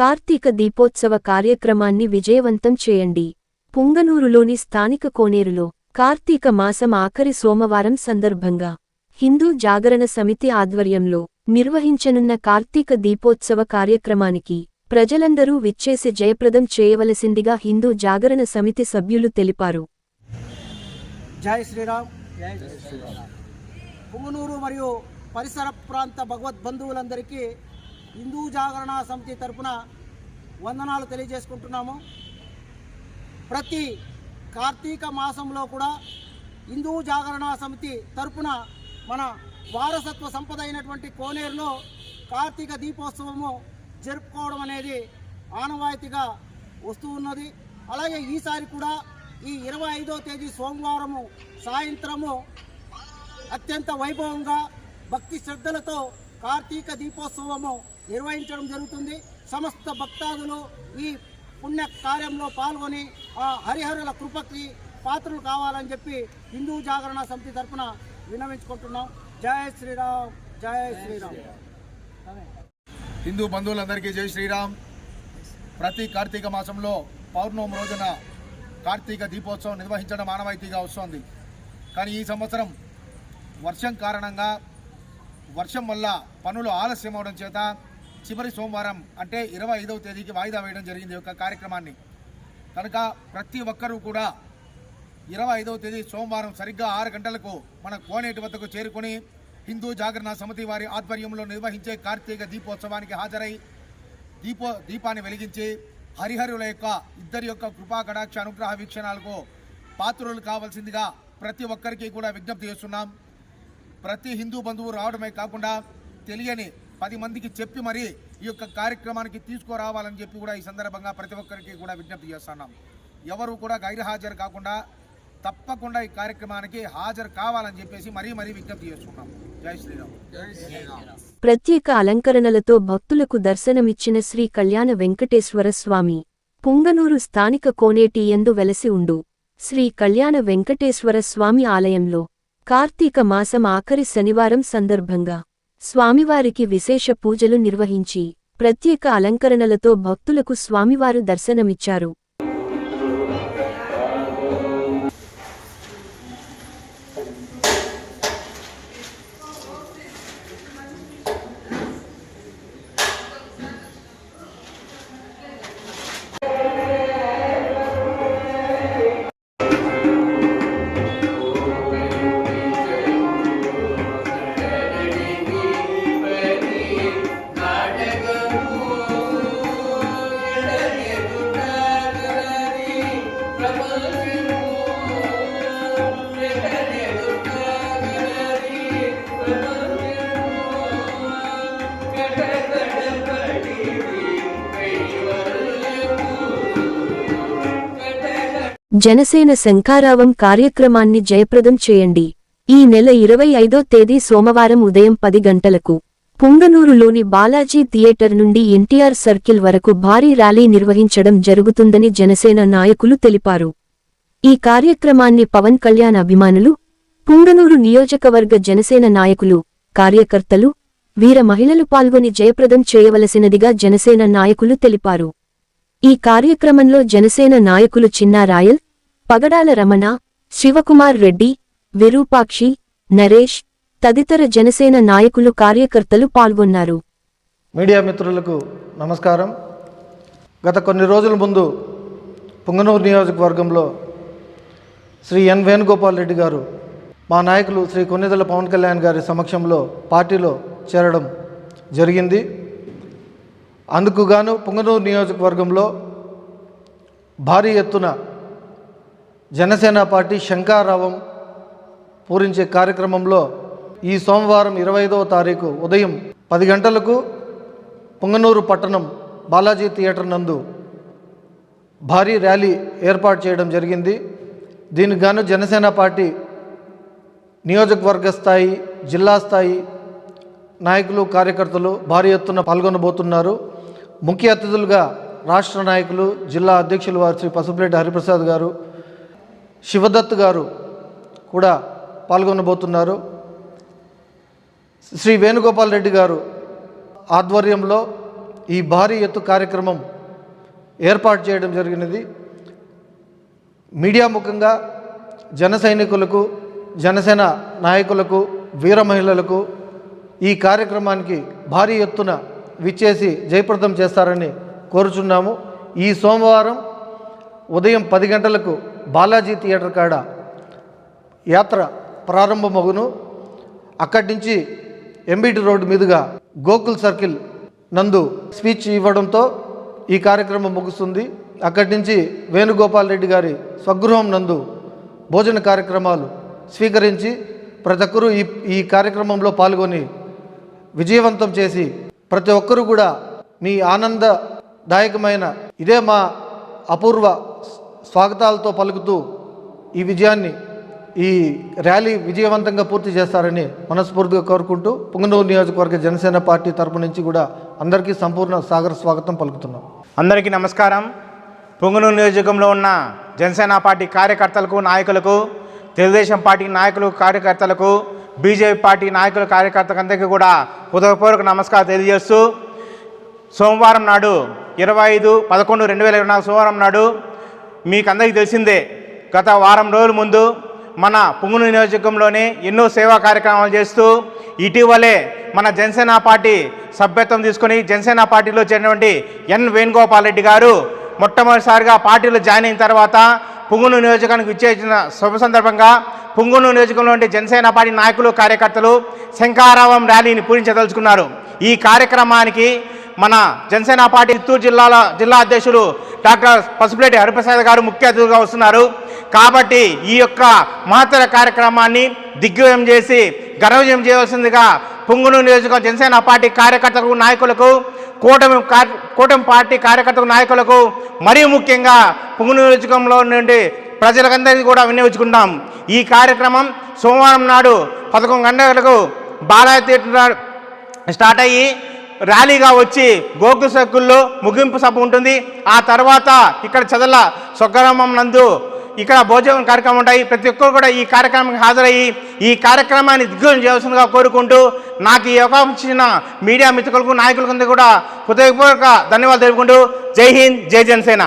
కార్తీక దీపోత్సవ కార్యక్రమాన్ని విజయవంతం చేయండి. పుంగనూరులోని స్థానిక కోనేరులో కార్తీక మాసం ఆఖరి సోమవారం సందర్భంగా హిందూ జాగరణ సమితి ఆధ్వర్యంలో నిర్వహించనున్న కార్తీక దీపోత్సవ కార్యక్రమానికి ప్రజలందరూ విచ్చేసి జయప్రదం చేయవలసిందిగా హిందూ జాగరణ సమితి సభ్యులు తెలిపారు. జై శ్రీరామ్. పుంగనూరు మరియు పరిసర ప్రాంత భగవద్బంధువులందరికీ హిందూ జాగరణ సమితి తరపున వందనాలు తెలియజేసుకుంటున్నాము. ప్రతి కార్తీక మాసంలో కూడా హిందూ జాగరణ సమితి తరపున మన వారసత్వ సంపద అయినటువంటి కోనేరులో కార్తీక దీపోత్సవము జరుపుకోవడం అనేది ఆనవాయితీగా వస్తూ ఉన్నది. అలాగే ఈసారి కూడా ఈ ఇరవై ఐదో తేదీ సోమవారము సాయంత్రము అత్యంత వైభవంగా భక్తి శ్రద్ధలతో కార్తీక దీపోత్సవము నిర్వహించడం జరుగుతుంది. సమస్త భక్తాదులు ఈ పుణ్య కార్యంలో పాల్గొని ఆ హరిహరుల కృపకి పాత్రలు కావాలని చెప్పి హిందూ జాగరణ సమితి తరఫున విన్నవించుకుంటున్నాం. జై శ్రీరామ్ జై శ్రీరామ్. హిందూ బంధువులందరికీ జై శ్రీరామ్. ప్రతి కార్తీక మాసంలో పౌర్ణమి రోజున కార్తీక దీపోత్సవం నిర్వహించడం ఆనవాయితీగా వస్తోంది. కానీ ఈ సంవత్సరం వర్షం కారణంగా వర్షం వల్ల పనులు ఆలస్యం అవడం చేత చివరి సోమవారం అంటే ఇరవై ఐదవ తేదీకి వాయిదా వేయడం జరిగింది యొక్క కార్యక్రమాన్ని. కనుక ప్రతి ఒక్కరూ కూడా ఇరవై ఐదవ తేదీ సోమవారం సరిగ్గా ఆరు గంటలకు మన కోనేటి వద్దకు చేరుకొని హిందూ జాగరణ సమితి వారి ఆధ్వర్యంలో నిర్వహించే కార్తీక దీపోత్సవానికి హాజరై దీపో దీపాన్ని వెలిగించి హరిహరుల యొక్క ఇద్దరి యొక్క కృపా కటాక్ష అనుగ్రహ వీక్షణాలకు పాత్రులు కావాల్సిందిగా ప్రతి ఒక్కరికి కూడా విజ్ఞప్తి చేస్తున్నాం. ప్రతి హిందూ బంధువు రావడమే కాకుండా తెలియని పది మందికి చెప్పి మరి ఈ యొక్క కార్యక్రమానికి తీసుకురావాలని చెప్పి కూడా ఈ సందర్భంగా ప్రతి ఒక్కరికి కూడా విజ్ఞప్తి చేస్తున్నాం. ఎవరు కూడా గైర్హాజరు కాకుండా తప్పకుండా ఈ కార్యక్రమానికి హాజరు కావాలని చెప్పేసి మరీ మరీ విజ్ఞప్తి చేస్తున్నాం. జై శ్రీరామ్. ప్రత్యేక అలంకరణలతో భక్తులకు దర్శనమిచ్చిన శ్రీ కళ్యాణ వెంకటేశ్వర స్వామి పుంగనూరు స్థానిక కోనేటి ఎందు వెలసి ఉండు. శ్రీ కళ్యాణ వెంకటేశ్వర స్వామి ఆలయంలో కార్తీక మాసం ఆఖరి శనివారం సందర్భంగా స్వామివారికి విశేష పూజలు నిర్వహించి ప్రత్యేక అలంకరణలతో భక్తులకు స్వామివారు దర్శనమిచ్చారు. జనసేన శంఖారావం కార్యక్రమాన్ని జయప్రదం చేయండి. ఈ నెల ఇరవై ఐదో తేదీ సోమవారం ఉదయం పది గంటలకు పుంగనూరులోని బాలాజీ థియేటర్ నుండి ఎన్టీఆర్ సర్కిల్ వరకు భారీ ర్యాలీ నిర్వహించడం జరుగుతుందని జనసేన నాయకులు తెలిపారు. ఈ కార్యక్రమాన్ని పవన్ కళ్యాణ్ అభిమానులు పుంగనూరు నియోజకవర్గ జనసేన నాయకులు కార్యకర్తలు వీర మహిళలు పాల్గొని జయప్రదం చేయవలసినదిగా జనసేన నాయకులు తెలిపారు. ఈ కార్యక్రమంలో జనసేన నాయకులు చిన్నారాయల్ పగడాల రమణ శివకుమార్ రెడ్డి విరూపాక్షి నరేష్ తదితర జనసేన నాయకులు కార్యకర్తలు పాల్గొన్నారు. మీడియా మిత్రులకు నమస్కారం. గత కొన్ని రోజుల ముందు పుంగనూరు నియోజకవర్గంలో శ్రీ ఎన్ వేణుగోపాల్ రెడ్డి గారు మా నాయకులు శ్రీ కొన్నిదల పవన్ కళ్యాణ్ గారి సమక్షంలో పార్టీలో చేరడం జరిగింది. అందుకు గాను పుంగనూరు నియోజకవర్గంలో భారీ ఎత్తున జనసేన పార్టీ శంకారావం పూరించే కార్యక్రమంలో ఈ సోమవారం ఇరవై ఐదవ తారీఖు ఉదయం పది గంటలకు పుంగనూరు పట్టణం బాలాజీ థియేటర్ నందు భారీ ర్యాలీ ఏర్పాటు చేయడం జరిగింది. దీనికి గాను జనసేన పార్టీ నియోజకవర్గ స్థాయి జిల్లా స్థాయి నాయకులు కార్యకర్తలు భారీ ఎత్తున పాల్గొనబోతున్నారు. ముఖ్య అతిథులుగా రాష్ట్ర నాయకులు జిల్లా అధ్యక్షులు వారు శ్రీ పసుపులేటి హరిప్రసాద్ గారు శివదత్ గారు కూడా పాల్గొనబోతున్నారు. శ్రీ వేణుగోపాల్ రెడ్డి గారు ఆధ్వర్యంలో ఈ భారీ ఎత్తు కార్యక్రమం ఏర్పాటు చేయడం జరిగినది. మీడియా ముఖంగా జన సైనికులకు జనసేన నాయకులకు వీర మహిళలకు ఈ కార్యక్రమానికి భారీ ఎత్తున విచ్చేసి జయప్రదం చేస్తారని కోరుచున్నాము. ఈ సోమవారం ఉదయం పది గంటలకు బాలాజీ థియేటర్ కాడ యాత్ర ప్రారంభమగును. అక్కడి నుంచి ఎంబీటీ రోడ్డు మీదుగా గోకుల్ సర్కిల్ నందు స్పీచ్ ఇవ్వడంతో ఈ కార్యక్రమం ముగుస్తుంది. అక్కడి నుంచి వేణుగోపాల్ రెడ్డి గారి స్వగృహం నందు భోజన కార్యక్రమాలు స్వీకరించి ప్రతి ఒక్కరూ ఈ ఈ కార్యక్రమంలో పాల్గొని విజయవంతం చేసి ప్రతి ఒక్కరూ కూడా మీ ఆనందదాయకమైన ఇదే మా అపూర్వ స్వాగతాలతో పలుకుతూ ఈ విజయాన్ని ఈ ర్యాలీ విజయవంతంగా పూర్తి చేస్తారని మనస్ఫూర్తిగా కోరుకుంటూ పుంగనూరు నియోజకవర్గ జనసేన పార్టీ తరపు నుంచి కూడా అందరికీ సంపూర్ణ సాగర స్వాగతం పలుకుతున్నాం. అందరికీ నమస్కారం. పొంగనూరు నియోజకంలో ఉన్న జనసేన పార్టీ కార్యకర్తలకు నాయకులకు తెలుగుదేశం పార్టీ నాయకులు కార్యకర్తలకు బీజేపీ పార్టీ నాయకులు కార్యకర్తలందరికీ కూడా హృదయపూర్వక నమస్కారం తెలియజేస్తూ సోమవారం నాడు ఇరవై ఐదు పదకొండు రెండు వేల ఇరవై నాలుగు సోమవారం నాడు మీకు అందరికీ తెలిసిందే గత వారం రోజుల ముందు మన పుంగును నియోజకంలోనే ఎన్నో సేవా కార్యక్రమాలు చేస్తూ ఇటీవలే మన జనసేన పార్టీ సభ్యత్వం తీసుకొని జనసేన పార్టీలో చేరినటువంటి ఎన్ వేణుగోపాల్ రెడ్డి గారు మొట్టమొదటిసారిగా పార్టీలో జాయిన్ అయిన తర్వాత పుంగును నియోజకానికి ఇచ్చేసిన శుభ సందర్భంగా పుంగును నియోజకంలో ఉండే జనసేన పార్టీ నాయకులు కార్యకర్తలు శంకారావం ర్యాలీని పూరించదలుచుకున్నారు. ఈ కార్యక్రమానికి మన జనసేన పార్టీ చిత్తూరు జిల్లాల జిల్లా అధ్యక్షులు డాక్టర్ పసుపులేటి హరిప్రసాద్ గారు ముఖ్య అతిథిగా వస్తున్నారు. కాబట్టి ఈ యొక్క మహత్తర కార్యక్రమాన్ని దిగ్విజయం చేసి ఘనవిజయం చేయవలసిందిగా పుంగును నియోజకవర్గ జనసేన పార్టీ కార్యకర్తలకు నాయకులకు కూటమి కూటమి పార్టీ కార్యకర్తలకు నాయకులకు మరియు ముఖ్యంగా పుంగును నియోజకంలో నుండి ప్రజలకందరికీ కూడా వినియోగించుకుంటాం. ఈ కార్యక్రమం సోమవారం నాడు పదకొండు గంటలకు బాలాజీ థియేటర్ స్టార్ట్ అయ్యి ర్యాలీగా వచ్చి గోకు సర్కిల్లో ముగింపు సభ ఉంటుంది. ఆ తర్వాత ఇక్కడ చదల స్వగ్రామం నందు ఇక్కడ భోజనం కార్యక్రమం ఉంటాయి. ప్రతి ఒక్కరు కూడా ఈ కార్యక్రమానికి హాజరయ్యి ఈ కార్యక్రమాన్ని దిగ్విజయం చేయాల్సిందిగా కోరుకుంటూ నాకు ఈ అవకాశం ఇచ్చిన మీడియా మిత్రులకు నాయకులకు కూడా హృదయపూర్వక ధన్యవాదాలు తెలుపుకుంటూ. జై హింద్ జై జనసేన.